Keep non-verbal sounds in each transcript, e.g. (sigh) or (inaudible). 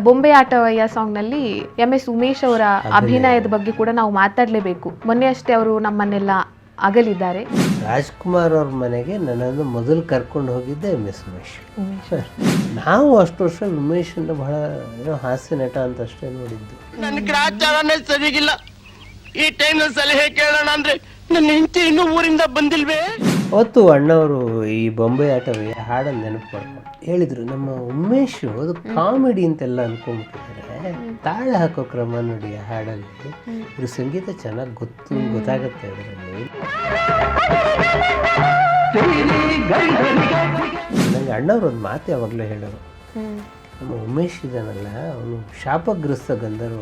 ಬೊಂಬೆ ಆಟವಯ್ಯ ಸಾಂಗ್ನಲ್ಲಿ M S Umesh ಅವರ ಅಭಿನಯದ ಬಗ್ಗೆ ಕೂಡ ನಾವು ಮಾತಾಡಲೇಬೇಕು. ಮೊನ್ನೆ ಅಷ್ಟೇ ಅವರು ನಮ್ಮನ್ನೆಲ್ಲ ಅಗಲಿದ್ದಾರೆ. ರಾಜ್ಕುಮಾರ್ ಅವ್ರ ಮನೆಗೆ ನನ್ನನ್ನು ಮೊದಲು ಕರ್ಕೊಂಡು ಹೋಗಿದ್ದೆ ಎಂ ಎಸ್ ಉಮೇಶ್. ಉಮೇಶ್ ನಾವು ಅಷ್ಟು ವರ್ಷ ಉಮೇಶನ್ನ ಬಹಳ ಏನೋ ಹಾಸ್ಯ ನಟ ಅಂತ ಅಷ್ಟೇ ನೋಡಿದ್ದು. ನನ್ನ ಗ್ರಾಚಾರನೇ ಸರಿಗಿಲ್ಲ. ಈ ಟೈಮ್ ಸಲಹೆ ಕೇಳೋಣ ಅಂದ್ರೆ ನನ್ನ ಹೆಂಡತಿ ಇನ್ನೂ ಊರಿಂದ ಬಂದಿಲ್ವೇ? ಅವತ್ತು ಅಣ್ಣವರು ಈ ಬೊಂಬೆ ಆಟವೇ ಹಾಡನ್ನು ನೆನಪು ಮಾಡ್ಕೊಂಡು ಹೇಳಿದ್ರು ನಮ್ಮ ಉಮೇಶ್ ಅದು ಕಾಮಿಡಿ ಅಂತೆಲ್ಲ ಅನ್ಕೊಂಡ್ಬಿಟ್ಟಿದ್ದಾರೆ. ತಾಳ ಹಾಕೋ ಕ್ರಮ ನೋಡಿ ಆ ಹಾಡಲ್ಲಿ. ಇದ್ರ ಸಂಗೀತ ಚೆನ್ನಾಗಿ ಗೊತ್ತು ಗೊತ್ತಾಗುತ್ತೆ ಅದರಲ್ಲಿ. ನಂಗೆ ಅಣ್ಣವ್ರು ಒಂದು ಮಾತು ಯಾವಾಗಲೂ ಹೇಳೋರು. ನಮ್ಮ ಉಮೇಶ್ ಇದ್ದಾನಲ್ಲ ಅವನು ಶಾಪಗ್ರಸ್ತ ಗಂಧರ್ವ.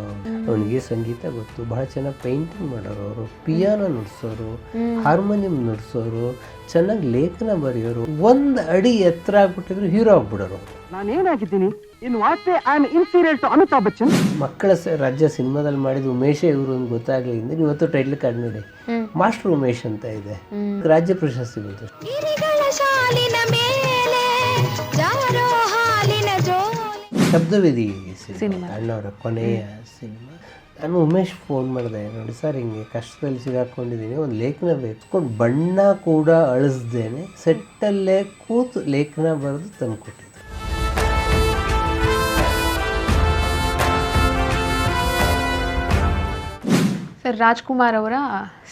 ಅವನಿಗೆ ಸಂಗೀತ ಗೊತ್ತು. ಬಹಳ ಚೆನ್ನಾಗಿ ಪೇಂಟಿಂಗ್ ಮಾಡೋರು ಅವರು. ಪಿಯಾನೋ ನುಡ್ಸೋರು ಹಾರ್ಮೋನಿಯಂ ನುಡ್ಸೋರು ಚೆನ್ನಾಗಿ ಲೇಖನ ಬರೆಯೋರು. ಒಂದು ಅಡಿ ಎತ್ತರ ಆಗ್ಬಿಟ್ಟಿದ್ರು ಹೀರೋ ಆಗ್ಬಿಡೋರು. ನಾನೇನಾಗಿದ್ದೀನಿ? In what I am inferior to Amitabh Bachchan? ಮಕ್ಕಳ ಸ- ರಾಜ್ಯ ಸಿನಿಮಾದಲ್ಲಿ ಮಾಡಿದ ಉಮೇಶೇ ಇವರು ಅಂತ ಗೊತ್ತಾಗ್ಲಿಂದ ಇವತ್ತು ಟೈಟ್ಲ್ ಕಾರ್ಡ್ ನೋಡಿ. ಮಾಸ್ಟರ್ ಉಮೇಶ್ ಅಂತ ಇದೆ. ರಾಜ್ಯ ಪ್ರಶಸ್ತಿ ಬಂತು. ಶಬ್ದವೇದಿ ಸಿನಿಮಾ. ಅಣ್ಣವರ ಕೊನೆಯ ಸಿನಿಮಾ. ನಾನು ಉಮೇಶ್ ಫೋನ್ ಮಾಡಿದೆ ನೋಡಿ ಸರ್ ಹಿಂಗೆ ಕಷ್ಟದಲ್ಲಿ ಸಿಗಾಕೊಂಡಿದ್ದೀನಿ ಒಂದು ಲೇಖನ ಬೇಕೊಂಡು ಬಣ್ಣ ಕೂಡ ಅಳಿಸ್ದೇನೆ ಸೆಟ್ಟಲ್ಲೇ ಕೂತು ಲೇಖನ ಬರೆದು ತಂದುಕೊಟ್ಟಿದ್ದು. ಸರ್ ರಾಜ್ಕುಮಾರ್ ಅವರ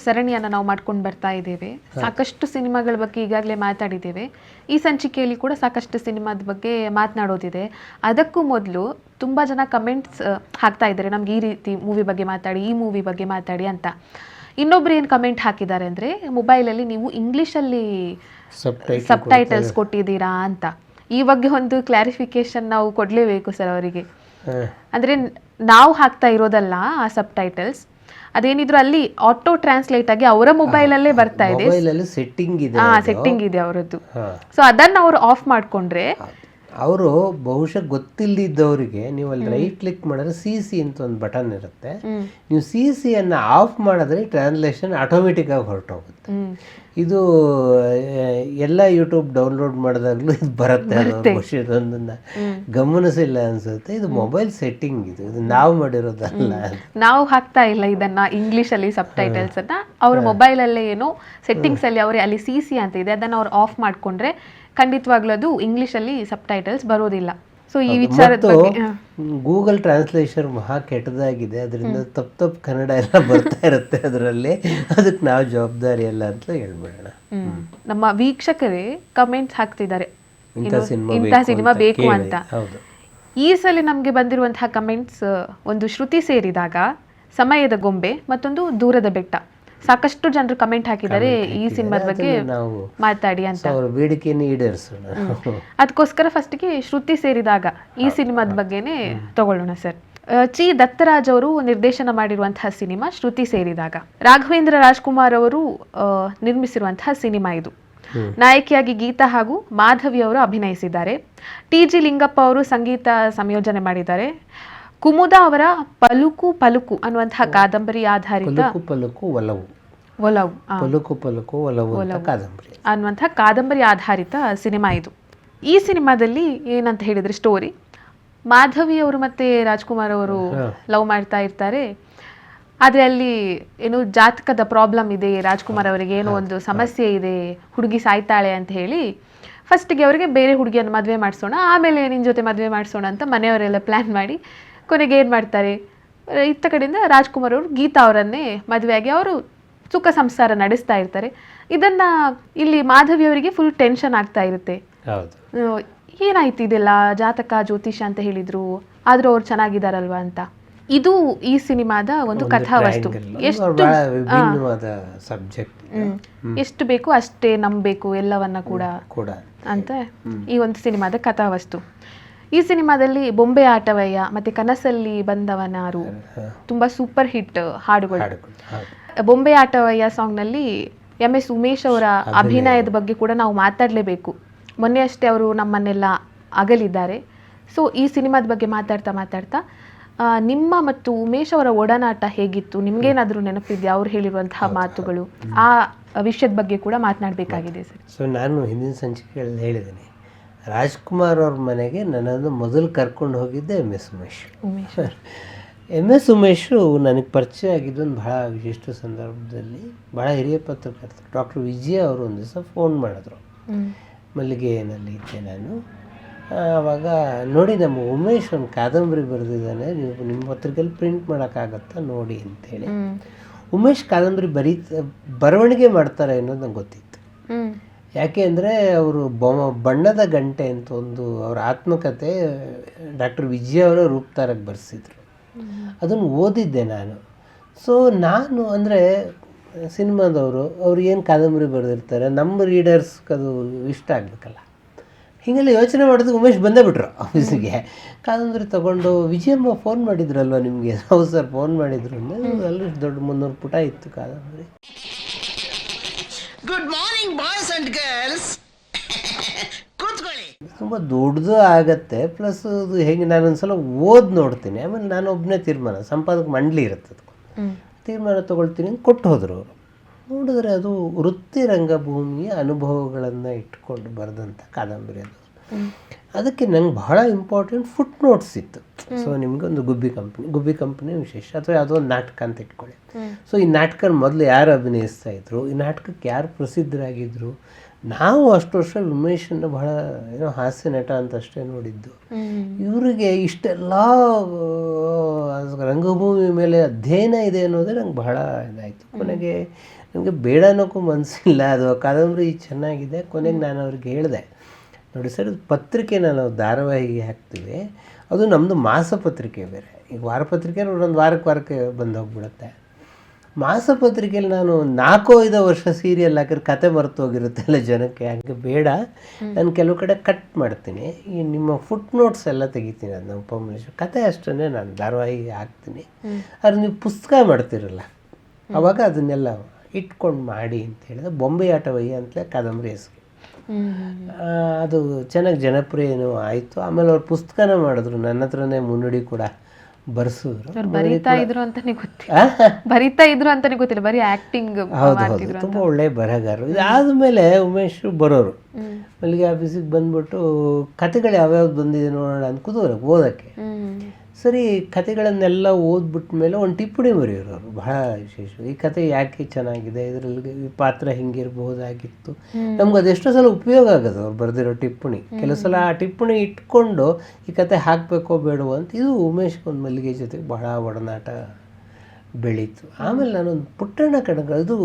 ಸರಣಿಯನ್ನು ನಾವು ಮಾಡ್ಕೊಂಡು ಬರ್ತಾ ಇದ್ದೇವೆ. ಸಾಕಷ್ಟು ಸಿನಿಮಾಗಳ ಬಗ್ಗೆ ಈಗಾಗಲೇ ಮಾತಾಡಿದ್ದೇವೆ. ಈ ಸಂಚಿಕೆಯಲ್ಲಿ ಕೂಡ ಸಾಕಷ್ಟು ಸಿನಿಮಾದ ಬಗ್ಗೆ ಮಾತನಾಡೋದಿದೆ. ಅದಕ್ಕೂ ಮೊದಲು ತುಂಬ ಜನ ಕಮೆಂಟ್ಸ್ ಹಾಕ್ತಾ ಇದ್ದಾರೆ. ನಮ್ಗೆ ಈ ರೀತಿ ಮೂವಿ ಬಗ್ಗೆ ಮಾತಾಡಿ ಈ ಮೂವಿ ಬಗ್ಗೆ ಮಾತಾಡಿ ಅಂತ. ಇನ್ನೊಬ್ರು ಏನು ಕಮೆಂಟ್ ಹಾಕಿದ್ದಾರೆ ಅಂದರೆ ಮೊಬೈಲಲ್ಲಿ ನೀವು ಇಂಗ್ಲೀಷಲ್ಲಿ ಸಬ್ ಟೈಟಲ್ಸ್ ಕೊಟ್ಟಿದ್ದೀರಾ ಅಂತ. ಈ ಬಗ್ಗೆ ಒಂದು ಕ್ಲಾರಿಫಿಕೇಶನ್ ನಾವು ಕೊಡಲೇಬೇಕು ಸರ್ ಅವರಿಗೆ. ಅಂದರೆ ನಾವು ಹಾಕ್ತಾ ಇರೋದಲ್ಲ ಆ ಸಬ್ ಟೈಟಲ್ಸ್ ಅದೇನಿದ್ರು ಅಲ್ಲಿ ಆಟೋ ಟ್ರಾನ್ಸ್ಲೇಟ್ ಆಗಿ ಅವರ ಮೊಬೈಲ್ ಅಲ್ಲೇ ಬರ್ತಾ ಇದೆ. ಸೆಟ್ಟಿಂಗ್ ಇದೆ ಹಾ ಸೆಟ್ಟಿಂಗ್ ಇದೆ ಅವರದ್ದು. ಸೊ ಅದನ್ನ ಅವರು ಆಫ್ ಮಾಡ್ಕೊಂಡ್ರೆ ಅವರು ಬಹುಶಃ ಗೊತ್ತಿಲ್ಲದಿದ್ದವರಿಗೆ ನೀವು ಅಲ್ಲಿ ರೈಟ್ ಕ್ಲಿಕ್ ಮಾಡಿದ್ರೆ ಸಿ ಸಿ ಅಂತ ಒಂದು ಬಟನ್ ಇರುತ್ತೆ. ನೀವು ಸಿ ಸಿ ಅನ್ನು ಆಫ್ ಮಾಡಿದ್ರೆ ಟ್ರಾನ್ಸ್ಲೇಷನ್ ಆಟೋಮೆಟಿಕ್ ಆಗಿ ಹೊರಟೋಗುತ್ತೆ. ಇದು ಎಲ್ಲ ಯೂಟ್ಯೂಬ್ ಡೌನ್ಲೋಡ್ ಮಾಡಿದಾಗಲೂ ಇದು ಬರುತ್ತೆ ಇದೊಂದನ್ನ ಗಮನಿಸಿಲ್ಲ ಅನ್ಸುತ್ತೆ. ಇದು ಮೊಬೈಲ್ ಸೆಟ್ಟಿಂಗ್ ಇದು. ಇದು ನಾವು ಮಾಡಿರೋದಲ್ಲ ನಾವು ಹಾಕ್ತಾ ಇಲ್ಲ ಇದನ್ನ ಇಂಗ್ಲಿಷ್ ಅಲ್ಲಿ ಸಬ್ ಟೈಟಲ್ಸ್ ಅನ್ನ. ಅವ್ರ ಮೊಬೈಲ್ ಅಲ್ಲೇ ಏನು ಸೆಟ್ಟಿಂಗ್ಸ್ ಅಲ್ಲಿ ಅವ್ರ ಅಲ್ಲಿ ಸಿ ಸಿ ಅಂತ ಇದೆ. ಅದನ್ನ ಅವ್ರು ಆಫ್ ಮಾಡ್ಕೊಂಡ್ರೆ ಖಂಡಿತವಾಗ್ಲೂ ಅದು ಇಂಗ್ಲಿಷ್ ಅಲ್ಲಿ ಸಬ್ ಟೈಟಲ್ಸ್ ಬರೋದಿಲ್ಲ. ಸೊ ಈ ವಿಚಾರ ಗೂಗಲ್ ಟ್ರಾನ್ಸ್ಲೇಷನ್ ಮಹಾ ಕೆಟ್ಟದಾಗಿದೆ. ಅದರಿಂದ ತಪ್ಪು ತಪ್ಪು ಕನ್ನಡ ಎಲ್ಲ ಬರ್ತಾ ಇರುತ್ತೆ ಅದರಲ್ಲಿ. ಅದಕ್ಕೆ ನಾವು ಜವಾಬ್ದಾರಿ ಅಲ್ಲ ಅಂತ ಹೇಳ್ಬಿಡೋಣ. ನಮ್ಮ ವೀಕ್ಷಕರೇ ಕಮೆಂಟ್ಸ್ ಹಾಕ್ತಿದ್ದಾರೆ. ಇಂಥ ಸಿನಿಮಾ ಬೇಕು ಅಂತ ಈ ಸಲ ನಮಗೆ ಬಂದಿರುವಂತಹ ಕಮೆಂಟ್ಸ್ ಒಂದು ಶ್ರುತಿ ಸೇರಿದಾಗ ಸಮಯದ ಗೊಂಬೆ ಮತ್ತೊಂದು ದೂರದ ಬೆಟ್ಟ. ಸಾಕಷ್ಟು ಜನರು ಕಮೆಂಟ್ ಹಾಕಿದ್ದಾರೆ ಈ ಸಿನಿಮಾದ ಬಗ್ಗೆ ನಾವು ಮಾತಾಡಿ ಅಂತ. ಅವರ ಬೇಡಿಕೆಯನ್ನು ಈಡೇರಿಸೋಣ. ಅದಕ್ಕೋಸ್ಕರ ಫಸ್ಟ್ಗೆ ಶ್ರುತಿ ಸೇರಿದಾಗ ಈ ಸಿನಿಮಾದ ಬಗ್ಗೆನೇ ತಗೊಳ್ಳೋಣ ಸರ್. ಚಿ ದತ್ತರಾಜ್ ಅವರು ನಿರ್ದೇಶನ ಮಾಡಿರುವಂತಹ ಸಿನಿಮಾ ಶ್ರುತಿ ಸೇರಿದಾಗ. ರಾಘವೇಂದ್ರ ರಾಜ್ಕುಮಾರ್ ಅವರು ನಿರ್ಮಿಸಿರುವಂತಹ ಸಿನಿಮಾ ಇದು. ನಾಯಕಿಯಾಗಿ ಗೀತಾ ಹಾಗೂ ಮಾಧವಿ ಅವರು ಅಭಿನಯಿಸಿದ್ದಾರೆ. ಟಿ ಜಿ ಲಿಂಗಪ್ಪ ಅವರು ಸಂಗೀತ ಸಂಯೋಜನೆ ಮಾಡಿದ್ದಾರೆ. ಕುಮುದ ಅವರ ಪಲುಕು ಪಲುಕು ಅನ್ನುವಂತಹ ಕಾದಂಬರಿ ಆಧಾರಿತ ಪಲುಕು ಪಲುಕು ಒಲವು. ಒಲವು ಪಲುಕು ಪಲುಕು ಒಲವು ಕಾದಂಬರಿ. ಅನ್ನುವಂತಹ ಕಾದಂಬರಿ ಆಧಾರಿತ ಸಿನಿಮಾ ಇದು. ಈ ಸಿನಿಮಾದಲ್ಲಿ ಏನಂತ ಹೇಳಿದ್ರೆ ಸ್ಟೋರಿ ಮಾಧವಿ ಅವರು ಮತ್ತೆ ರಾಜ್ಕುಮಾರ್ ಅವರು ಲವ್ ಮಾಡ್ತಾ ಇರ್ತಾರೆ. ಆದರೆ ಅಲ್ಲಿ ಏನು ಜಾತಕದ ಪ್ರಾಬ್ಲಮ್ ಇದೆ ರಾಜ್ಕುಮಾರ್ ಅವರಿಗೆ ಏನೋ ಒಂದು ಸಮಸ್ಯೆ ಇದೆ ಹುಡುಗಿ ಸಾಯ್ತಾಳೆ ಅಂತ ಹೇಳಿ ಫಸ್ಟಿಗೆ ಅವರಿಗೆ ಬೇರೆ ಹುಡುಗಿಯನ್ನು ಮದುವೆ ಮಾಡಿಸೋಣ ಆಮೇಲೆ ನಿನ್ನ ಜೊತೆ ಮದುವೆ ಮಾಡಿಸೋಣ ಅಂತ ಮನೆಯವರೆಲ್ಲ ಪ್ಲ್ಯಾನ್ ಮಾಡಿ ಕೊನೆಗೆ ಏನು ಮಾಡ್ತಾರೆ? ಇತ್ತ ಕಡೆಯಿಂದ ರಾಜ್ಕುಮಾರ್ ಅವರು ಗೀತಾ ಅವರನ್ನೇ ಮದುವೆಯಾಗಿ ಅವರು ಸುಖ ಸಂಸಾರ ನಡೆಸ್ತಾ ಇರ್ತಾರೆ. ಇದನ್ನ ಇಲ್ಲಿ ಮಾಧವಿ ಅವರಿಗೆ ಫುಲ್ ಟೆನ್ಷನ್ ಆಗ್ತಾ ಇರುತ್ತೆ. ಏನಾಯ್ತು ಇದೆಲ್ಲ? ಜಾತಕ ಜ್ಯೋತಿಷ ಅಂತ ಹೇಳಿದ್ರು. ಆದ್ರೂ ಅವ್ರು ಚೆನ್ನಾಗಿದಾರಲ್ವಾ ಅಂತ. ಇದು ಈ ಸಿನಿಮಾದ ಒಂದು ಕಥಾವಸ್ತು. ಎಷ್ಟು ಸಬ್ಜೆಕ್ಟ್ ಎಷ್ಟು ಬೇಕು ಅಷ್ಟೇ ನಂಬಬೇಕು ಎಲ್ಲವನ್ನ ಕೂಡ ಅಂತ ಈ ಒಂದು ಸಿನಿಮಾದ ಕಥಾವಸ್ತು. ಈ ಸಿನಿಮಾದಲ್ಲಿ ಬೊಂಬೆ ಆಟವಯ್ಯ ಮತ್ತೆ ಕನಸಲ್ಲಿ ಬಂದವನಾರು. ತುಂಬಾ ಸೂಪರ್ ಹಿಟ್ ಹಾಡುಗಳು. ಬೊಂಬೆ ಆಟವಯ್ಯ ಸಾಂಗ್ನಲ್ಲಿ ಎಂ ಎಸ್ ಉಮೇಶ್ ಅವರ ಅಭಿನಯದ ಬಗ್ಗೆ ಕೂಡ ನಾವು ಮಾತಾಡಲೇಬೇಕು. ಮೊನ್ನೆ ಅಷ್ಟೇ ಅವರು ನಮ್ಮನ್ನೆಲ್ಲ ಅಗಲಿದ್ದಾರೆ. ಸೊ ಈ ಸಿನಿಮಾದ ಬಗ್ಗೆ ಮಾತಾಡ್ತಾ ಮಾತಾಡ್ತಾ ನಿಮ್ಮ ಮತ್ತು ಉಮೇಶ್ ಅವರ ಒಡನಾಟ ಹೇಗಿತ್ತು? ನಿಮ್ಗೇನಾದ್ರೂ ನೆನಪಿದ್ಯಾ ಅವ್ರು ಹೇಳಿರುವಂತಹ ಮಾತುಗಳು? ಆ ವಿಷಯದ ಬಗ್ಗೆ ಕೂಡ ಮಾತನಾಡಬೇಕಾಗಿದೆ ಸರ್. ಸೊ ನಾನು ಹಿಂದಿನ ಸಂಚಿಕೆಯಲ್ಲಿ ಹೇಳಿದ್ದೀನಿ. ರಾಜ್ಕುಮಾರ್ ಅವ್ರ ಮನೆಗೆ ನನ್ನನ್ನು ಮೊದಲು ಕರ್ಕೊಂಡು ಹೋಗಿದ್ದೆ M S Umesh Umesh M S Umesh ನನಗೆ ಪರಿಚಯ ಆಗಿದ್ದೊಂದು ಭಾಳ ವಿಶಿಷ್ಟ ಸಂದರ್ಭದಲ್ಲಿ ಭಾಳ ಹಿರಿಯ ಪತ್ರಕರ್ತರು ಡಾಕ್ಟರ್ ವಿಜಯ ಅವರು ಒಂದು ದಿವಸ ಫೋನ್ ಮಾಡಿದ್ರು. ಮಲ್ಲಿಗೆನಲ್ಲಿ ಇದ್ದೆ ನಾನು ಆವಾಗ ನೋಡಿ ನಮ್ಮ ಉಮೇಶ್ ಒಂದು ಕಾದಂಬರಿ ಬರೆದಿದ್ದಾನೆ ನೀವು ನಿಮ್ಮ ಪತ್ರಿಕೆಯಲ್ಲಿ ಪ್ರಿಂಟ್ ಮಾಡೋಕ್ಕಾಗತ್ತಾ ನೋಡಿ ಅಂತೇಳಿ. ಉಮೇಶ್ ಕಾದಂಬರಿ ಬರೀ ಬರವಣಿಗೆ ಮಾಡ್ತಾರೆ ಅನ್ನೋದು ನಂಗೆ ಗೊತ್ತಿತ್ತು. ಯಾಕೆ ಅಂದರೆ ಅವರು ಬೊಮ್ಮ ಬಣ್ಣದ ಗಂಟೆ ಅಂತ ಒಂದು ಅವರ ಆತ್ಮಕತೆ, ಡಾಕ್ಟರ್ ವಿಜಯ ಅವರ ರೂಪ್ತಾರಕ್ಕೆ ಬರೆಸಿದ್ರು. ಅದನ್ನು ಓದಿದ್ದೆ ನಾನು. ಸೊ ನಾನು ಅಂದರೆ ಸಿನಿಮಾದವರು, ಅವ್ರು ಏನು ಕಾದಂಬರಿ ಬರೆದಿರ್ತಾರೆ, ನಮ್ಮ ರೀಡರ್ಸ್ಗೆ ಅದು ಇಷ್ಟ ಆಗಬೇಕಲ್ಲ. ಹೀಗೆಲ್ಲ ಯೋಚನೆ ಮಾಡೋದು ಉಮೇಶ್ ಬಂದೇ ಬಿಟ್ರು ಆಫೀಸಿಗೆ. ಕಾದಂಬರಿ ತೊಗೊಂಡು ವಿಜಯಮ್ಮ ಫೋನ್ ಮಾಡಿದ್ರಲ್ವ ನಿಮಗೆ? ಹೌದು ಸರ್ ಫೋನ್ ಮಾಡಿದ್ರು. ಅಂದರೆ ಅಲ್ಲಿ ದೊಡ್ಡ ಮುನ್ನೂರು ಪುಟ ಇತ್ತು ಕಾದಂಬರಿ. Good morning boys and girls (laughs) ಕೂತ್ಕೊಳ್ಳಿ. ತುಂಬ ದೊಡ್ಡದು ಆಗತ್ತೆ ಪ್ಲಸ್ ಅದು ಹೇಗೆ ನಾನು ಒಂದ್ಸಲ ಓದಿ ನೋಡ್ತೀನಿ. ಆಮೇಲೆ ನಾನು ಒಬ್ಬನೇ ತೀರ್ಮಾನ ಸಂಪಾದಕ ಮಂಡಳಿ ಇರುತ್ತೆ. ತೀರ್ಮಾನ ತಗೊಳ್ತೀನಿ ಕೊಟ್ಟು ಹೋದರು. ಅವರು ನೋಡಿದ್ರೆ ಅದು ವೃತ್ತಿ ರಂಗಭೂಮಿಯ ಅನುಭವಗಳನ್ನು ಇಟ್ಕೊಂಡು ಬರೆದಂಥ ಕಾದಂಬರಿ ಅದು. ಅದಕ್ಕೆ ನಂಗೆ ಬಹಳ ಇಂಪಾರ್ಟೆಂಟ್ ಫುಟ್ ನೋಟ್ಸ್ ಇತ್ತು ಸೊ ನಿಮ್ಗೆ ಒಂದು ಗುಬ್ಬಿ ಕಂಪ್ನಿ ಗುಬ್ಬಿ ಕಂಪ್ನಿ ವಿಶೇಷ ಅಥವಾ ಯಾವುದೋ ಒಂದು ನಾಟಕ ಅಂತ ಇಟ್ಕೊಳ್ಳಿ. ಸೊ ಈ ನಾಟಕ ಮೊದಲು ಯಾರು ಅಭಿನಯಿಸ್ತಾ ಇದ್ರು ಈ ನಾಟಕಕ್ಕೆ ಯಾರು ಪ್ರಸಿದ್ಧರಾಗಿದ್ರು ನಾವು ಅಷ್ಟು ವರ್ಷ ವಿಮೇಶನ್ನು ಬಹಳ ಏನೋ ಹಾಸ್ಯ ನಟ ಅಂತ ಅಷ್ಟೇ ನೋಡಿದ್ದು. ಇವರಿಗೆ ಇಷ್ಟೆಲ್ಲ ರಂಗಭೂಮಿ ಮೇಲೆ ಅಧ್ಯಯನ ಇದೆ ಅನ್ನೋದೇ ನಂಗೆ ಬಹಳ ಇದಾಯಿತು. ಕೊನೆಗೆ ನನಗೆ ಬೇಡ ಅನ್ನೋಕ್ಕೂ ಮನಸ್ಸಿಲ್ಲ ಅದು ಕಾದಂಬರಿ ಚೆನ್ನಾಗಿದೆ. ಕೊನೆಗೆ ನಾನು ಅವ್ರಿಗೆ ಹೇಳಿದೆ ನೋಡಿ ಸರ್ ಪತ್ರಿಕೆ ಪತ್ರಿಕೆನ ನಾವು ಧಾರಾವಾಹಿಗೆ ಹಾಕ್ತೀವಿ. ಅದು ನಮ್ಮದು ಮಾಸಪತ್ರಿಕೆ ಬೇರೆ. ಈಗ ವಾರಪತ್ರಿಕೆ ಒಂದೊಂದು ವಾರಕ್ಕೆ ವಾರಕ್ಕೆ ಬಂದು ಹೋಗ್ಬಿಡುತ್ತೆ ಮಾಸಪತ್ರಿಕೆಯಲ್ಲಿ ನಾನು ನಾಲ್ಕು ಐದು ವರ್ಷ ಸೀರಿಯಲ್ ಹಾಕಿದ್ರೆ ಕತೆ ಮರೆತು ಹೋಗಿರುತ್ತಲ್ಲ ಜನಕ್ಕೆ. ಹಾಗೆ ಬೇಡ. ನಾನು ಕೆಲವು ಕಡೆ ಕಟ್ ಮಾಡ್ತೀನಿ. ಈ ನಿಮ್ಮ ಫುಟ್ ನೋಟ್ಸ್ ಎಲ್ಲ ತೆಗಿತೀನಿ ಅದನ್ನ ಉಪಮೇಶ್ವರ್ ಕತೆ ಅಷ್ಟೇ ನಾನು ಧಾರಾವಾಹಿ ಹಾಕ್ತೀನಿ. ಆದ್ರೆ ನೀವು ಪುಸ್ತಕ ಮಾಡ್ತಿರಲ್ಲ. ಅವಾಗ ಅದನ್ನೆಲ್ಲ ಇಟ್ಕೊಂಡು ಮಾಡಿ ಅಂತ ಹೇಳಿದ್ರೆ ಬೊಂಬೆ ಆಟವಯ್ಯ ಅಂತಲೇ ಕಾದಂಬರಿ ಹೆಸರು. ಅದು ಚೆನ್ನಾಗಿ ಜನಪ್ರಿಯನೂ ಆಯಿತು. ಆಮೇಲೆ ಅವ್ರು ಪುಸ್ತಕನ ಮಾಡಿದ್ರು. ನನ್ನ ಹತ್ರನೇ ಮುನ್ನುಡಿ ಕೂಡ ಬರ್ಸಿದ್ರು. ಬರೀತಾ ಇದ್ರು ಅಂತಾನೆ ಗೊತ್ತಿಲ್ಲ. ಬರಿತಾ ಇದ್ರು ಅಂತಾನೆ ಗೊತ್ತಿಲ್ಲ. ಬರೀ ಆಕ್ಟಿಂಗ್ ಹೌದು ಹೌದು. ತುಂಬ ಒಳ್ಳೆ ಬರಹಗಾರರು. ಇದಾದಮೇಲೆ ಉಮೇಶ್ ಬರೋರು. ಮಲ್ಲಿಗೆ ಆಫೀಸಿಗೆ ಬಂದ್ಬಿಟ್ಟು ಕತೆಗಳು ಯಾವ್ಯಾವ್ದು ಬಂದಿದೆ ನೋಡೋಣ ಅಂತ ಕುತೂಹಲ ಓದೋಕ್ಕೆ. ಸರಿ ಕತೆಗಳನ್ನೆಲ್ಲ ಓದ್ಬಿಟ್ಟ ಮೇಲೆ ಒಂದು ಟಿಪ್ಪಣಿ ಬರೆಯೋರು ಅವರು ಬಹಳ ವಿಶೇಷ. ಈ ಕತೆ ಯಾಕೆ ಚೆನ್ನಾಗಿದೆ? ಇದರಲ್ಲಿ ಈ ಪಾತ್ರ ಹಿಂಗಿರಬಹುದಾಗಿತ್ತು? ನಮ್ಗೆ ಅದೆಷ್ಟೋ ಸಲ ಉಪಯೋಗ ಆಗೋದು ಅವ್ರು ಬರೆದಿರೋ ಟಿಪ್ಪಣಿ. ಕೆಲವು ಸಲ ಆ ಟಿಪ್ಪಣಿ ಇಟ್ಕೊಂಡು ಈ ಕತೆ ಹಾಕಬೇಕೋ ಬೇಡವೋ ಅಂತ ಇದು ಉಮೇಶ್ ಒಂದು ಮಲ್ಲಿಗೆ ಜೊತೆಗೆ ಬಹಳ ಒಡನಾಟ ಬೆಳೀತು. ಆಮೇಲೆ ನಾನೊಂದು ಪುಟ್ಟಣ್ಣ ಕಣಗಲ್ ಅದು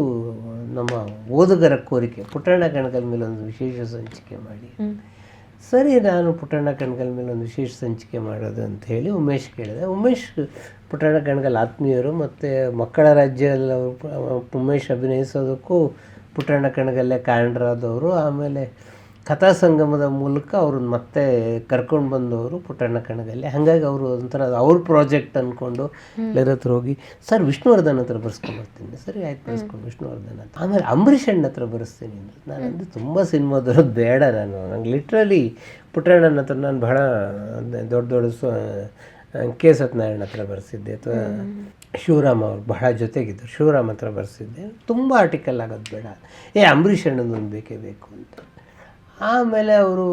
ನಮ್ಮ ಓದುಗರ ಕೋರಿಕೆ ಪುಟ್ಟಣ್ಣ ಕಣಗಲ್ ಮೇಲೆ ಒಂದು ವಿಶೇಷ ಸಂಚಿಕೆ ಮಾಡಿ. ಸರಿ, ನಾನು ಪುಟ್ಟಣ್ಣ ಕಣ್ಗಲ್ ಮೇಲೆ ಒಂದು ವಿಶೇಷ ಸಂಚಿಕೆ ಮಾಡೋದು ಅಂತ ಹೇಳಿ ಉಮೇಶ್ ಕೇಳಿದೆ. ಉಮೇಶ್, ಪುಟ್ಟಣ್ಣ ಕಣ್ಗಲ್ ಆತ್ಮೀಯರು ಮತ್ತು ಮಕ್ಕಳ ರಾಜ್ಯದಲ್ಲಿ ಅವರು ಉಮೇಶ್ ಅಭಿನಯಿಸೋದಕ್ಕೂ ಪುಟ್ಟಣ್ಣ ಕಣ್ಗಲ್ಲೇ ಕಾರಣರಾದವರು. ಆಮೇಲೆ ಕಥಾ ಸಂಗಮದ ಮೂಲಕ ಅವ್ರನ್ನ ಮತ್ತೆ ಕರ್ಕೊಂಡು ಬಂದವರು ಪುಟ್ಟಣ್ಣ ಕಣಗಲ್ಲಿ. ಹಾಗಾಗಿ ಅವರು ಒಂಥರ ಅವ್ರ ಪ್ರಾಜೆಕ್ಟ್ ಅಂದ್ಕೊಂಡು ಎಲ್ಲರ ಹತ್ರ ಹೋಗಿ ಸರ್ ವಿಷ್ಣುವರ್ಧನ್ ಹತ್ರ ಬರ್ಸ್ಕೊಂಡು ಬರ್ತೀನಿ. ಸರಿ ಆಯ್ತು ಬರ್ಸ್ಕೊಂಡು ವಿಷ್ಣುವರ್ಧನ್ ಅಂತ ಆಮೇಲೆ ಅಂಬರೀಷ್ ಅಣ್ಣ ಹತ್ರ ಬರೆಸ್ತೀನಿ ಅಂದ್ರೆ. ನಾನು ಅಂದ್ರೆ ತುಂಬ ಸಿನಿಮಾದವ್ರದ್ದು ಬೇಡ ನಾನು. ನಂಗೆ ಲಿಟ್ರಲಿ ಪುಟ್ಟಣ್ಣನ ಹತ್ರ ನಾನು ಬಹಳ ದೊಡ್ಡ ದೊಡ್ಡ ಸ್ವ ಕೆ. ಸತ್ಯನಾರಾಯಣ ಹತ್ರ ಬರೆಸಿದ್ದೆ. ಅಥವಾ ಶಿವರಾಮ್ ಅವ್ರು ಬಹಳ ಜೊತೆಗಿದ್ದರು. ಶಿವರಾಮ್ ಹತ್ರ ಬರೆಸಿದ್ದೆ. ತುಂಬ ಆರ್ಟಿಕಲ್ ಆಗೋದು ಬೇಡ. ಏ ಅಂಬರೀಷ್ ಅಣ್ಣನೊಂದು ಬೇಕೇ ಬೇಕು ಅಂತ. ಆಮೇಲೆ ಅವರು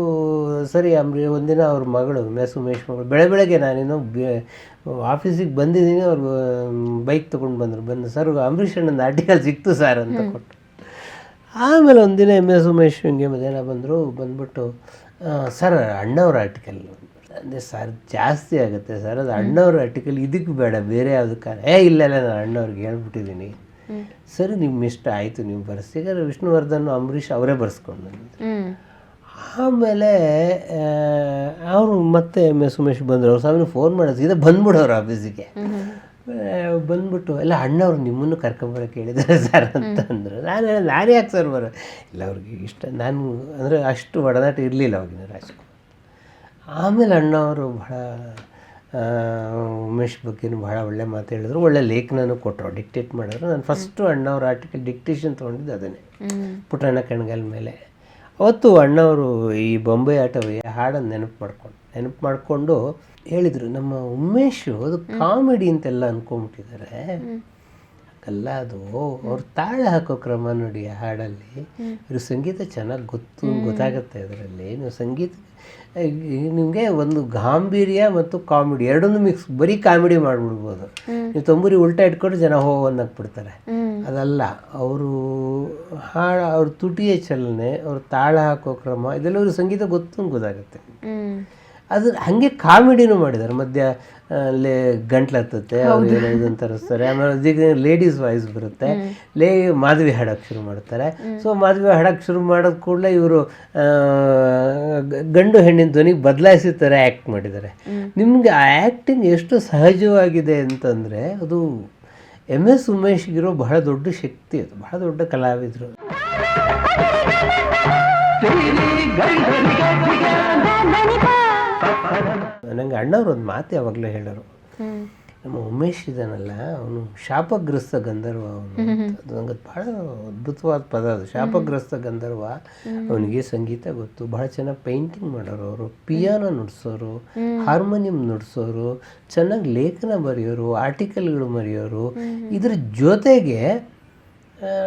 ಸರಿ ಅಂಬ್ರಿ ಒಂದಿನ ಅವ್ರ ಮಗಳು ಮೆಸ್ ಉಮೇಶ್ ಮಗಳು ಬೆಳೆ ಬೆಳಗ್ಗೆ ನಾನೇನೋ ಆಫೀಸಿಗೆ ಬಂದಿದ್ದೀನಿ ಅವ್ರು ಬೈಕ್ ತೊಗೊಂಡು ಬಂದರು. ಬಂದು ಸರ್ ಅಂಬರೀಷ್ ಅಣ್ಣನ ಆರ್ಟಿಕಲ್ ಸಿಕ್ತು ಸರ್ ಅಂತ ಕೊಟ್ಟು ಆಮೇಲೆ ಒಂದಿನ ಎಂ ಎಸ್ ಉಮೇಶ್ ಹಿಂಗೆ ಮಧ್ಯಾಹ್ನ ಬಂದರು ಬಂದ್ಬಿಟ್ಟು ಸರ್ ಅಣ್ಣವ್ರ ಆರ್ಟಿಕಲ್. ಅಂದರೆ ಸರ್ ಜಾಸ್ತಿ ಆಗುತ್ತೆ ಸರ್ ಅದು ಅಣ್ಣವ್ರ ಆರ್ಟಿಕಲ್ ಇದಕ್ಕೆ ಬೇಡ ಬೇರೆ ಯಾವುದಕ್ಕೆ ಏ ಇಲ್ಲ ಇಲ್ಲ ನಾನು ಅಣ್ಣವ್ರಿಗೆ ಹೇಳ್ಬಿಟ್ಟಿದ್ದೀನಿ. ಸರಿ ನಿಮ್ಮ ಇಷ್ಟ ಆಯಿತು ನೀವು ಬರ್ಸಿ ವಿಷ್ಣುವರ್ಧನ್ ಅಂಬರೀಷ್ ಅವರೇ ಬರೆಸ್ಕೊಂಡು ಆಮೇಲೆ ಅವರು ಮತ್ತೆ ಎಂ ಎಸ್ ಉಮೇಶ್ ಬಂದರು. ಅವ್ರು ಸ್ವಾಮಿ ಫೋನ್ ಮಾಡೋದು ಇದೆ ಬಂದ್ಬಿಡೋರು ಆಫೀಸಿಗೆ ಬಂದ್ಬಿಟ್ಟು ಎಲ್ಲ ಅಣ್ಣವ್ರು ನಿಮ್ಮನ್ನು ಕರ್ಕೊಂಬರಕ್ಕೆ ಹೇಳಿದ್ದಾರೆ ಸರ್ ಅಂತಂದರು. ನಾನು ನಾನು ಯಾಕೆ ಸರ್ ಬರೋ ಇಲ್ಲ ಅವ್ರಿಗೆ ಇಷ್ಟ ನಾನು ಅಂದರೆ ಅಷ್ಟು ಒಡನಾಟ ಇರಲಿಲ್ಲ ಅವಾಗಿನ ರಾಜ್ಕುಮಾರ್. ಆಮೇಲೆ ಅಣ್ಣವರು ಬಹಳ ಉಮೇಶ್ ಬಗ್ಗೆನೂ ಬಹಳ ಒಳ್ಳೆ ಮಾತು ಹೇಳಿದ್ರು. ಒಳ್ಳೆ ಲೇಖನೂ ಕೊಟ್ಟರು ಡಿಕ್ಟೇಟ್ ಮಾಡಿದ್ರು. ನಾನು ಫಸ್ಟು ಅಣ್ಣವ್ರ ಆರ್ಟಿಕಲ್ ಡಿಕ್ಟೇಷನ್ ತೊಗೊಂಡಿದ್ದು ಅದನ್ನೇ. ಪುಟ್ಟಣ್ಣ ಕಣ್ಗಲ್ ಮೇಲೆ. ಅವತ್ತು ಅಣ್ಣವರು ಈ ಬೊಂಬೆ ಆಟವೇ ಹಾಡನ್ನು ನೆನಪು ಮಾಡ್ಕೊಂಡು ನೆನಪು ಮಾಡಿಕೊಂಡು ಹೇಳಿದರು. ನಮ್ಮ ಉಮೇಶು ಅದು ಕಾಮಿಡಿ ಅಂತೆಲ್ಲ ಅಂದ್ಕೊಂಬಿಟ್ಟಿದ್ದಾರೆ ಅಲ್ಲ ಅದು. ಅವ್ರು ತಾಳ ಹಾಕೋ ಕ್ರಮ ನೋಡಿ ಆ ಹಾಡಲ್ಲಿ. ಇವ್ರ ಸಂಗೀತ ಚೆನ್ನಾಗಿ ಗೊತ್ತು ಗೊತ್ತಾಗುತ್ತೆ ಅದರಲ್ಲಿ. ನೀವು ಸಂಗೀತ ನಿಮಗೆ ಒಂದು ಗಾಂಭೀರ್ಯ ಮತ್ತು ಕಾಮಿಡಿ ಎರಡನ್ನೂ ಮಿಕ್ಸ್ ಬರೀ ಕಾಮಿಡಿ ಮಾಡಿಬಿಡ್ಬೋದು. ನೀವು ತಂಬೂರಿ ಉಲ್ಟಾ ಇಟ್ಕೊಂಡು ಜನ ಹೋಗಿ ಬಿಡ್ತಾರೆ ಅದಲ್ಲ ಅವರು ಹಾಡು ಅವ್ರ ತುಟಿಯ ಚಲನೆ ಅವ್ರ ತಾಳ ಹಾಕೋ ಕ್ರಮ ಇದೆಲ್ಲ ಅವ್ರಿಗೆ ಸಂಗೀತ ಗೊತ್ತು ಗೊತ್ತಾಗುತ್ತೆ. ಅದು ಹಾಗೆ ಕಾಮಿಡಿನೂ ಮಾಡಿದ್ದಾರೆ ಮಧ್ಯ ಅಲ್ಲಿ ಗಂಟ್ಲು ಹತ್ತುತ್ತೆ ಅವ್ರು ಏನೋ ಇದನ್ನ ತರಿಸ್ತಾರೆ ಆಮೇಲೆ ಅದೀಗ ಲೇಡೀಸ್ ವಾಯ್ಸ್ ಬರುತ್ತೆ ಲೇ ಮಾಧವಿ ಹಾಡಕ್ಕೆ ಶುರು ಮಾಡ್ತಾರೆ ಸೊ ಮಾಧವಿ ಹಾಡಕ್ಕೆ ಶುರು ಮಾಡೋದು ಕೂಡಲೇ ಇವರು ಗಂಡು ಹೆಣ್ಣಿನ ಧ್ವನಿಗೆ ಬದಲಾಯಿಸಿ ಥರ ಆ್ಯಕ್ಟ್ ಮಾಡಿದ್ದಾರೆ ನಿಮಗೆ ಆ ಆ್ಯಕ್ಟಿಂಗ್ ಎಷ್ಟು ಸಹಜವಾಗಿದೆ ಅಂತಂದರೆ ಅದು ಎಂ ಎಸ್ ಉಮೇಶ್ಗಿರೋ ಬಹಳ ದೊಡ್ಡ ಶಕ್ತಿ ಅದು ಬಹಳ ದೊಡ್ಡ ಕಲಾವಿದರು ನಂಗೆ ಅಣ್ಣವ್ರು ಒಂದು ಮಾತು ಯಾವಾಗಲೂ ಹೇಳೋರು. ನಮ್ಮ ಉಮೇಶ್ ಇದಾನಲ್ಲ ಅವನು ಶಾಪಗ್ರಸ್ತ ಗಂಧರ್ವ ಅವನು ಅದು ನಂಗೆ ಭಾಳ ಅದ್ಭುತವಾದ ಪದ ಅದು. ಶಾಪಗ್ರಸ್ತ ಗಂಧರ್ವ ಅವನಿಗೆ ಸಂಗೀತ ಗೊತ್ತು. ಬಹಳ ಚೆನ್ನಾಗಿ ಪೇಂಟಿಂಗ್ ಮಾಡೋರು ಅವರು ಪಿಯಾನೋ ನುಡಿಸೋರು ಹಾರ್ಮೋನಿಯಂ ನುಡಿಸೋರು ಚೆನ್ನಾಗಿ ಲೇಖನ ಬರೆಯೋರು ಆರ್ಟಿಕಲ್ಗಳು ಬರೆಯೋರು. ಇದ್ರ ಜೊತೆಗೆ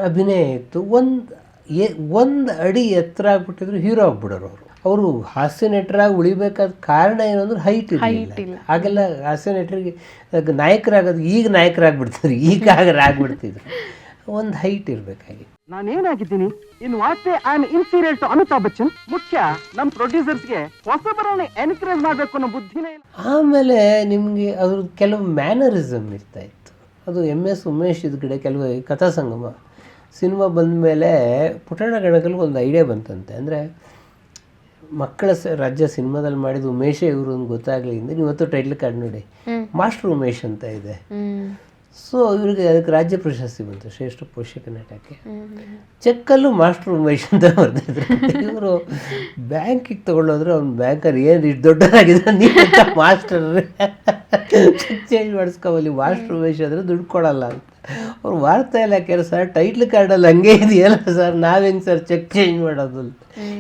ಅಭಿನಯ ಇತ್ತು. ಒಂದು ಎ ಒಂದು ಅಡಿ ಎತ್ತರ ಆಗ್ಬಿಟ್ಟಿದ್ರು ಹೀರೋ ಆಗ್ಬಿಡೋರು ಅವರು. ಅವರು ಹಾಸ್ಯ ನಟರಾಗಿ ಉಳಿಬೇಕಾದ ಕಾರಣ ಏನು ಅಂದ್ರೆ ಹೈಟ್ ಇಲ್ಲ. ಹಾಗೆಲ್ಲ ಹಾಸ್ಯ ನಟರಿಗೆ ನಾಯಕರಾಗೋದು ಈಗ ನಾಯಕರಾಗ್ಬಿಡ್ತಿದ್ರು ಈಗ ಆಗ ಆಗ್ಬಿಡ್ತಿದ್ರು. ಒಂದು ಹೈಟ್ ಇರಬೇಕಾಗಿತ್ತು ನಾನೇನಾಗಿದ್ದೀನಿ? In what I am inferior to Amitabh Bachchan ಮುಖ್ಯ ನಮ್ಮ ಪ್ರೊಡ್ಯೂಸರ್ಸ್ಗೆ ಹೊಸಬರನ್ನ ಎನ್ಕರೇಜ್ ಮಾಡಬೇಕು ಅನ್ನೋ ಬುದ್ಧಿನೇ ಇಲ್ಲ. ಆಮೇಲೆ ನಿಮಗೆ ಅದ್ರ ಕೆಲವು ಮ್ಯಾನರಿಸಮ್ ಇರ್ತಾ ಇತ್ತು. ಅದು ಎಂ ಎಸ್ ಉಮೇಶ್ ಇದ್ಗಡೆ ಕೆಲವು ಈ ಕಥಾ ಸಂಗಮ ಸಿನಿಮಾ ಬಂದ ಮೇಲೆ ಪುಟಾಣ ಗಣಗಳಿಗೆ ಒಂದು ಐಡಿಯಾ ಬಂತಂತೆ. ಅಂದರೆ ಮಕ್ಕಳ ರಾಜ್ಯ ಸಿನಿಮಾದಲ್ಲಿ ಮಾಡಿದ ಉಮೇಶೇ ಇವರು ಅಂತ ಹಿಂದೆ ಇವತ್ತು ಟೈಟ್ಲ್ ಕಾರ್ಡ್ ನೋಡಿ. ಮಾಸ್ಟರ್ ಉಮೇಶ್ ಅಂತ ಇದೆ. ಸೊ ಇವ್ರಿಗೆ ಅದಕ್ಕೆ ರಾಜ್ಯ ಪ್ರಶಸ್ತಿ ಬಂತು ಶ್ರೇಷ್ಠ ಪೋಷಕ ನಟಕ್ಕೆ ಚೆಕ್ಕಲ್ಲೂ ಮಾಸ್ಟರ್ ಉಮೇಶ್ ಅಂತ ಬರ್ತಿದ್ರು ಇವರು ಬ್ಯಾಂಕಿಗೆ ತಗೊಳ್ಳೋದ್ರೆ ಅವ್ನು ಬ್ಯಾಂಕರ್ ಏನು ಇಷ್ಟು ದೊಡ್ಡದಾಗಿದೆ ನೀವು ಮಾಸ್ಟರ್. ಚೇಂಜ್ ಮಾಡಿಸ್ಕೊಬಲ್ಲಿ ವಾಶ್ ಪ್ರವೇಶ ಆದರೆ ದುಡ್ಡು ಕೊಡಲ್ಲ ಅಂತ. ಅವ್ರು ವಾರ್ತಾ ಇಲ್ಲ ಸರ್ ಟೈಟ್ಲ್ ಕಾರ್ಡಲ್ಲಿ ಹಂಗೆ ಇದೆಯಲ್ಲ ಸರ್ ನಾವೇನು ಸರ್ ಚೆಕ್ ಚೇಂಜ್ ಮಾಡೋದು ಅಂತ.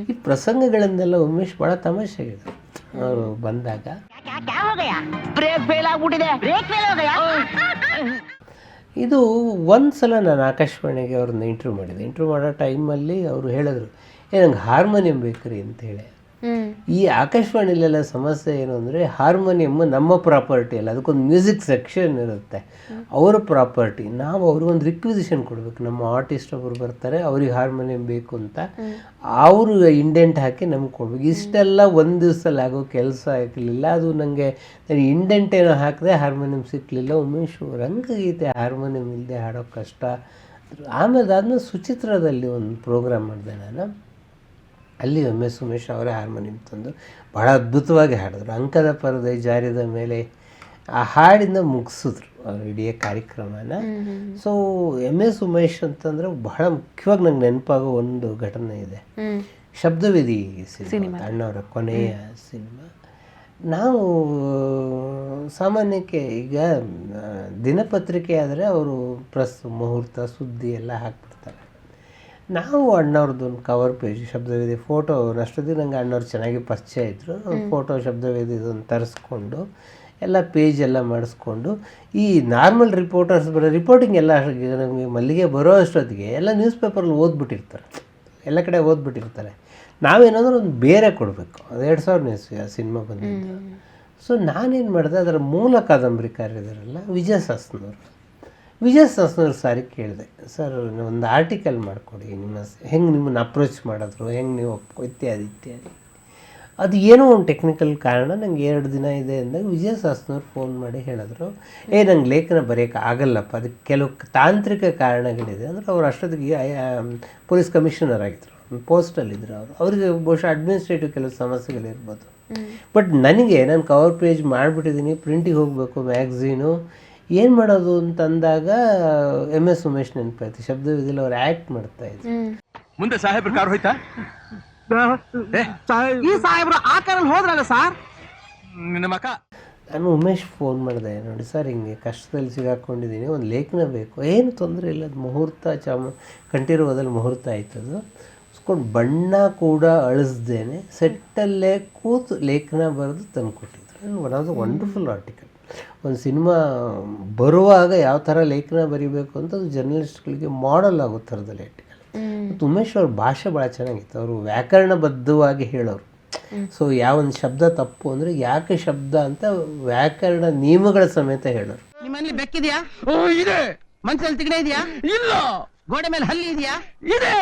ಈ ಪ್ರಸಂಗಗಳನ್ನೆಲ್ಲ ಉಮೇಶ್ ಭಾಳ ತಮಾಷೆಗಿದೆ ಅವರು ಬಂದಾಗ. ಇದು ಒಂದು ಸಲ ನಾನು ಆಕಾಶವಾಣಿಗೆ ಅವ್ರನ್ನ ಇಂಟ್ರ್ಯೂ ಮಾಡಿದೆ. ಇಂಟ್ರ್ಯೂ ಮಾಡೋ ಟೈಮಲ್ಲಿ ಅವರು ಹೇಳಿದ್ರು ಏ ನಂಗೆ ಹಾರ್ಮೋನಿಯಂ ಬೇಕ್ರಿ ಅಂತ ಹೇಳಿ. ಈ ಆಕಾಶವಾಣಿಲೆಲ್ಲ ಸಮಸ್ಯೆ ಏನು ಅಂದರೆ ಹಾರ್ಮೋನಿಯಮ್ ನಮ್ಮ ಪ್ರಾಪರ್ಟಿ ಅಲ್ಲ ಅದಕ್ಕೊಂದು ಮ್ಯೂಸಿಕ್ ಸೆಕ್ಷನ್ ಇರುತ್ತೆ. ಅವರ ಪ್ರಾಪರ್ಟಿ ನಾವು ಅವ್ರಿಗೊಂದು ರಿಕ್ವಿಸಿಷನ್ ಕೊಡಬೇಕು. ನಮ್ಮ ಆರ್ಟಿಸ್ಟ್ ಒಬ್ಬರು ಬರ್ತಾರೆ ಅವ್ರಿಗೆ ಹಾರ್ಮೋನಿಯಂ ಬೇಕು ಅಂತ. ಅವರು ಇಂಡೆಂಟ್ ಹಾಕಿ ನಮ್ಗೆ ಕೊಡ್ಬೇಕು. ಇಷ್ಟೆಲ್ಲ ಒಂದು ದಿವಸದಲ್ಲಿ ಆಗೋ ಕೆಲಸ ಆಗಲಿಲ್ಲ. ಅದು ನನಗೆ ನಾನು ಇಂಡೆಂಟ್ ಏನೋ ಹಾಕಿದೆ ಹಾರ್ಮೋನಿಯಂ ಸಿಕ್ಕಲಿಲ್ಲ ಉಮೇಶ್ ರಂಗಗೀತೆ ಹಾರ್ಮೋನಿಯಂ ಇಲ್ಲದೆ ಹಾಡೋ ಕಷ್ಟ. ಆಮೇಲೆ ಅದನ್ನ ಸುಚಿತ್ರದಲ್ಲಿ ಒಂದು ಪ್ರೋಗ್ರಾಮ್ ಮಾಡಿದೆ ನಾನು. ಅಲ್ಲಿ ಎಂ ಎಸ್ ಉಮೇಶ್ ಅವರೇ ಹಾರ್ಮೋನಿಯಂ ತಂದು ಬಹಳ ಅದ್ಭುತವಾಗಿ ಹಾಡಿದ್ರು. ಅಂಕದ ಪರದೆ ಜಾರಿದ ಮೇಲೆ ಆ ಹಾಡಿಂದ ಮುಗಿಸಿದ್ರು ಅವ್ರು ಇಡೀ ಕಾರ್ಯಕ್ರಮನ. ಸೊ ಎಂ ಎಸ್ ಉಮೇಶ್ ಅಂತಂದ್ರೆ ಬಹಳ ಮುಖ್ಯವಾಗಿ ನಂಗೆ ನೆನಪಾಗೋ ಒಂದು ಘಟನೆ ಇದೆ. ಶಬ್ದವಿಧಿ ಶಬ್ದವೇದಿ ಸಿನಿಮಾ. ಅಣ್ಣವರ ಕೊನೆಯ ಸಿನಿಮಾ. ನಾವು ಸಾಮಾನ್ಯಕ್ಕೆ ಈಗ ದಿನಪತ್ರಿಕೆ ಆದರೆ ಅವರು ಪ್ರಸ್ ಮುಹೂರ್ತ ಸುದ್ದಿ ಎಲ್ಲ ಹಾಕ್ಬಿಡ್ತಾರೆ ನಾವು ಅಣ್ಣವ್ರದ್ದು ಒಂದು ಕವರ್ ಪೇಜ್ ಶಬ್ದವೇದಿ ಫೋಟೋ ಅಷ್ಟೊತ್ತಿಗೆ ನಂಗೆ ಅಣ್ಣವ್ರು ಚೆನ್ನಾಗಿ ಪರಿಚಯ ಇದ್ದರು ಫೋಟೋ ಶಬ್ದವೇದಿದೊಂದು ತರಿಸ್ಕೊಂಡು ಎಲ್ಲ ಪೇಜ್ ಎಲ್ಲ ಮಾಡಿಸ್ಕೊಂಡು ಈ ನಾರ್ಮಲ್ ರಿಪೋರ್ಟರ್ಸ್ ಬರೋ ರಿಪೋರ್ಟಿಂಗ್ ಎಲ್ಲ ನಮಗೆ ಮಲ್ಲಿಗೆ ಬರೋ ಅಷ್ಟೊತ್ತಿಗೆ ಎಲ್ಲ ನ್ಯೂಸ್ ಪೇಪರಲ್ಲಿ ಓದ್ಬಿಟ್ಟಿರ್ತಾರೆ. ಎಲ್ಲ ಕಡೆ ಓದ್ಬಿಟ್ಟಿರ್ತಾರೆ. ನಾವೇನಾದರೂ ಒಂದು ಬೇರೆ ಕೊಡಬೇಕು. ಅದು ಎರಡು ಸಾವಿರ ಇಸ್ವಿ ಆ ಸಿನಿಮಾ ಬಂದಿದ್ದು. ಸೊ ನಾನೇನು ಮಾಡಿದೆ ಅದರ ಮೂಲ ಕಾದಂಬರಿಕಾರರಿದಾರಲ್ಲ ವಿಜಯ ಸಾಸ್ನವರು. ವಿಜಯ ಸಾಸ್ನವ್ರ ಸಾರಿ ಕೇಳಿದೆ. ಸರ್ ಒಂದು ಆರ್ಟಿಕಲ್ ಮಾಡಿಕೊಡಿ ನಿಮ್ಮ ಹೆಂಗೆ ನಿಮ್ಮನ್ನು ಅಪ್ರೋಚ್ ಮಾಡಿದ್ರು ಹೆಂಗೆ ನೀವು ಒಪ್ಕೊ ಇತ್ಯಾದಿ ಇತ್ಯಾದಿ. ಅದು ಏನೋ ಒಂದು ಟೆಕ್ನಿಕಲ್ ಕಾರಣ ನಂಗೆ ಎರಡು ದಿನ ಇದೆ ಅಂದಾಗ ವಿಜಯ ಸಾಸ್ನವ್ರು ಫೋನ್ ಮಾಡಿ ಹೇಳಿದ್ರು. ಏ ನಂಗೆ ಲೇಖನ ಬರೆಯೋಕೆ ಆಗಲ್ಲಪ್ಪ ಅದಕ್ಕೆ ಕೆಲವು ತಾಂತ್ರಿಕ ಕಾರಣಗಳಿದೆ. ಅಂದರೆ ಅವ್ರು ಅಷ್ಟೊತ್ತಿಗೆ ಪೊಲೀಸ್ ಕಮಿಷನರ್ ಆಗಿದ್ರು. ಪೋಸ್ಟಲ್ಲಿದ್ದರು ಅವರು. ಅವರಿಗೆ ಬಹುಶಃ ಅಡ್ಮಿನಿಸ್ಟ್ರೇಟಿವ್ ಕೆಲವು ಸಮಸ್ಯೆಗಳಿರ್ಬೋದು ಬಟ್ ನನಗೆ ನಾನು ಕವರ್ ಪೇಜ್ ಮಾಡಿಬಿಟ್ಟಿದ್ದೀನಿ ಪ್ರಿಂಟಿಗೆ ಹೋಗಬೇಕು ಮ್ಯಾಗ್ಝೀನು ಏನು ಮಾಡೋದು ಅಂತಂದಾಗ ಎಂ ಎಸ್ ಉಮೇಶ್ ನೆನಪಾಯ್ತು. ಶಬ್ದವಿದಿಲ್ಲ ಅವ್ರು ಆ್ಯಕ್ಟ್ ಮಾಡ್ತಾ ಇದ್ರು. ಮುಂದೆ ಸಾಹೇಬ್ರ ಕಾರ್ ಹೋಯ್ತಾ? ಈ ಸಾಹೇಬ್ರ ಆ ಕಾರಲ್ಲಿ ಹೋದ್ರಲ್ಲ ಸರ್? ನಿನ್ನ ಮಕ. ನಾನು ಉಮೇಶ್ ಫೋನ್ ಮಾಡಿದೆ ನೋಡಿ ಸರ್ ಹಿಂಗೆ ಕಷ್ಟದಲ್ಲಿ ಸಿಗಾಕೊಂಡಿದ್ದೀನಿ ಒಂದು ಲೇಖನ ಬೇಕು. ಏನು ತೊಂದರೆ ಇಲ್ಲ ಅದು ಮುಹೂರ್ತ ಚಾಮ ಕಂಠೀರವದಲ್ಲಿ ಮುಹೂರ್ತ ಆಯ್ತದು ಕೊಂಡು ಬಣ್ಣ ಕೂಡ ಅಳಿಸ್ದೇನೆ ಸೆಟ್ಟಲ್ಲೇ ಕೂತು ಲೇಖನ ಬರೆದು ತಂದು ಕೊಟ್ಟಿದ್ರು one of the wonderful article ಒಂದು ಸಿನಿಮಾ ಬರುವಾಗ ಯಾವ ಥರ ಲೇಖನ ಬರಿಬೇಕು ಅಂತ ಅದು ಜರ್ನಲಿಸ್ಟ್ಗಳಿಗೆ ಮಾಡಲ್ ಆಗೋ ಥರದಲ್ಲಿ ಇಟ್ಟಿದ್ದಾರೆ ಮತ್ತು ಉಮೇಶ್ ಅವ್ರ ಭಾಷೆ ಭಾಳ ಚೆನ್ನಾಗಿತ್ತು. ಅವರು ವ್ಯಾಕರಣಬದ್ಧವಾಗಿ ಹೇಳೋರು. ಸೊ ಯಾವೊಂದು ಶಬ್ದ ತಪ್ಪು ಅಂದರೆ ಯಾಕೆ ಶಬ್ದ ಅಂತ ವ್ಯಾಕರಣ ನಿಯಮಗಳ ಸಮೇತ ಹೇಳೋರು. ನಿಮ್ಮಲ್ಲಿ ಬೆಕ್ಕಿದ್ಯಾ? ಇದೆ. ಮನ್ಸಲ್ಲಿ ತಿಗಡೆ ಇದೆಯಾ? ಇಲ್ಲ. ಗೋಡೆ ಮೇಲೆ ಹಲ್ಲಿ ಇದೆಯಾ? ಇದೆ.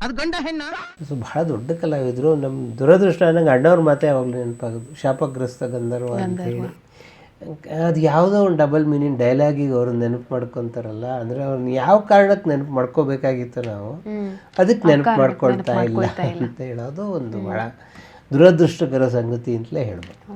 ಅದು ಗಂಡ ಹೆಣ್ಣು? ಸೊ ಬಹಳ ದೊಡ್ಡ ಕಲಾವಿದ್ರು. ನಮ್ಮ ದುರದೃಷ್ಟ ನಂಗೆ ಅಣ್ಣವ್ರ ಮಾತೆ ಯಾವಾಗಲೂ ನೆನಪಾಗೋದು. ಶಾಪಗ್ರಸ್ತ ಗಂಧರ್ವ ಅಂತ ಹೇಳಿ. ಅದು ಯಾವುದೋ ಒಂದು ಡಬಲ್ ಮೀನಿಂಗ್ ಡೈಲಾಗಿಗೆ ಅವ್ರು ನೆನಪು ಮಾಡ್ಕೊತಾರಲ್ಲ ಅಂದರೆ ಅವ್ರನ್ನ ಯಾವ ಕಾರಣಕ್ಕೆ ನೆನಪು ಮಾಡ್ಕೋಬೇಕಾಗಿತ್ತು ನಾವು ಅದಕ್ಕೆ ನೆನಪು ಮಾಡ್ಕೊಳ್ತಾ ಇಲ್ಲ ಅಂತ ಹೇಳೋದು ಒಂದು ಭಾಳ ದುರದೃಷ್ಟಕರ ಸಂಗತಿ ಅಂತಲೇ ಹೇಳ್ಬೋದು.